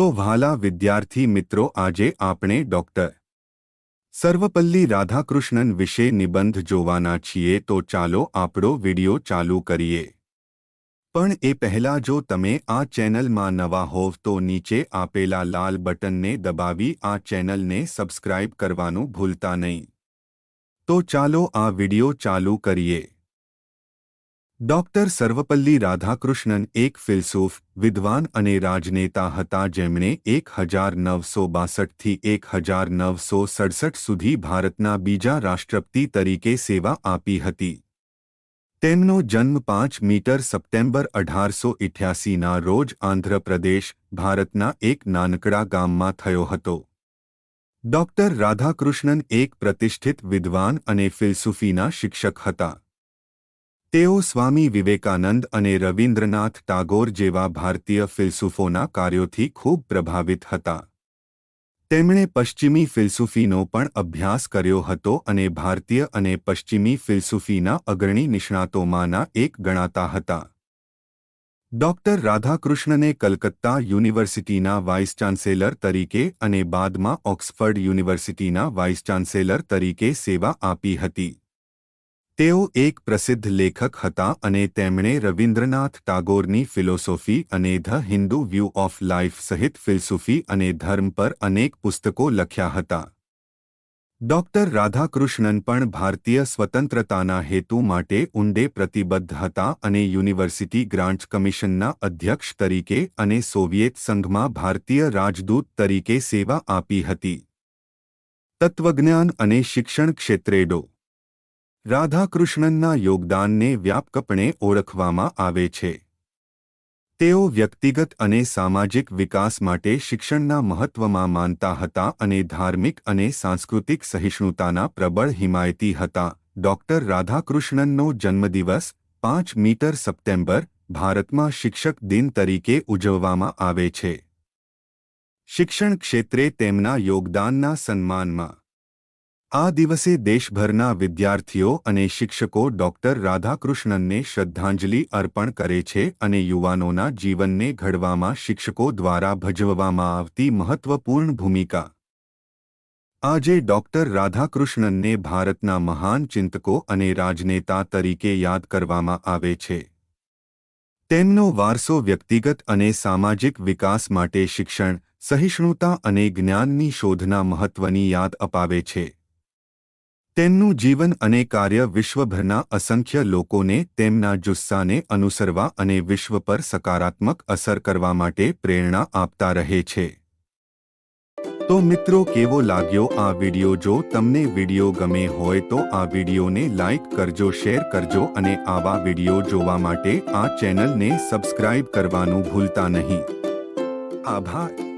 તો વ્હાલા વિદ્યાર્થી મિત્રો, આજે આપણે ડૉક્ટર સર્વપલ્લી રાધાકૃષ્ણન વિશે નિબંધ જોવાના છીએ. તો ચાલો આપણો વિડિયો ચાલુ કરીએ. પણ એ પહેલાં જો તમે આ ચેનલમાં નવા હોવ તો નીચે આપેલા લાલ બટનને દબાવી આ ચેનલને સબસ્ક્રાઇબ કરવાનું ભૂલતા નહીં. તો ચાલો આ વિડિયો ચાલુ કરીએ. ડોક્ટર સર્વપલ્લી રાધાકૃષ્ણન એક ફિલસૂફ, વિદ્વાન અને રાજનેતા હતા જેમણે એક હજાર નવસો બાસઠથી એક હજાર નવસો સડસઠ સુધી ભારતના બીજા રાષ્ટ્રપતિ તરીકે સેવા આપી હતી. તેમનો જન્મ પાંચ મીટર સપ્ટેમ્બર અઢારસો ઇઠ્યાસીના રોજ આંધ્રપ્રદેશ, ભારતના એક નાનકડા ગામમાં થયો હતો. ડોક્ટર રાધાકૃષ્ણન એક પ્રતિષ્ઠિત વિદ્વાન અને ફિલસૂફીના શિક્ષક હતા. તેઓ સ્વામી વિવેકાનંદ અને રવિન્દ્રનાથ ટાગોર જેવા ભારતીય ફિલસૂફોના કાર્યોથી ખૂબ પ્રભાવિત હતા. તેમણે પશ્ચિમી ફિલસૂફીનો પણ અભ્યાસ કર્યો હતો અને ભારતીય અને પશ્ચિમી ફિલસૂફીના અગ્રણી નિષ્ણાતોમાંના એક ગણાતા હતા. ડોક્ટર રાધાકૃષ્ણને કલકત્તા યુનિવર્સિટીના વાઇસ ચાન્સેલર તરીકે અને બાદમાં ઓક્સફર્ડ યુનિવર્સિટીના વાઇસ ચાન્સેલર તરીકે સેવા આપી હતી. તેઓ એક પ્રસિદ્ધ લેખક હતા અને તેમણે રવિન્દ્રનાથ ટાગોરની ફિલોસોફી અને the Hindu view of life સહિત ફિલસૂફી અને ધર્મ પર અનેક પુસ્તકો લખ્યા હતા. ડોક્ટર રાધાકૃષ્ણન પણ ભારતીય સ્વતંત્રતાના હેતુ માટે ઊંડે પ્રતિબદ્ધ હતા અને યુનિવર્સિટી ગ્રાન્ટ્સ કમિશનના અધ્યક્ષ તરીકે અને સોવિયેત સંઘમાં ભારતીય રાજદૂત તરીકે સેવા આપી હતી. તત્વજ્ઞાન અને શિક્ષણ ક્ષેત્રે ડો. રાધાકૃષ્ણનના યોગદાનને વ્યાપકપણે ઓળખવામાં આવે છે. તેઓ વ્યક્તિગત અને સામાજિક વિકાસ માટે શિક્ષણના મહત્વમાં માનતા હતા અને ધાર્મિક અને સાંસ્કૃતિક સહિષ્ણુતાના પ્રબળ હિમાયતી હતા. ડોક્ટર રાધાકૃષ્ણનનો જન્મદિવસ પાંચ મીટર સપ્ટેમ્બર, ભારતમાં શિક્ષક દિન તરીકે ઉજવવામાં આવે છે. શિક્ષણ ક્ષેત્રે તેમના યોગદાનના સન્માનમાં આ દિવસે દેશભરના વિદ્યાર્થીઓ અને શિક્ષકો ડોક્ટર રાધાકૃષ્ણનને શ્રદ્ધાંજલિ અર્પણ કરે છે અને યુવાનોના જીવનને ઘડવામાં શિક્ષકો દ્વારા ભજવવામાં આવતી મહત્વપૂર્ણ ભૂમિકા. આજે ડોક્ટર રાધાકૃષ્ણનને ભારતના મહાન ચિંતકો અને રાજનેતા તરીકે યાદ કરવામાં આવે છે. તેમનો વારસો વ્યક્તિગત અને સામાજિક વિકાસ માટે શિક્ષણ, સહિષ્ણુતા અને જ્ઞાનની શોધના મહત્વની યાદ અપાવે છે. તેમનું જીવન અને કાર્ય વિશ્વભરના અસંખ્ય લોકોને તેમના જુસ્સાને અનુસરવા અને વિશ્વ પર સકારાત્મક અસર કરવા માટે પ્રેરણા આપતા રહે છે. તો મિત્રો, કેવો લાગ્યો આ વિડિયો? જો તમને વિડિયો ગમે હોય તો આ વિડિયોને લાઇક કરજો, શેર કરજો અને આવા વિડિયો જોવા માટે આ ચેનલને સબસ્ક્રાઇબ કરવાનું ભૂલતા નહીં. આભાર.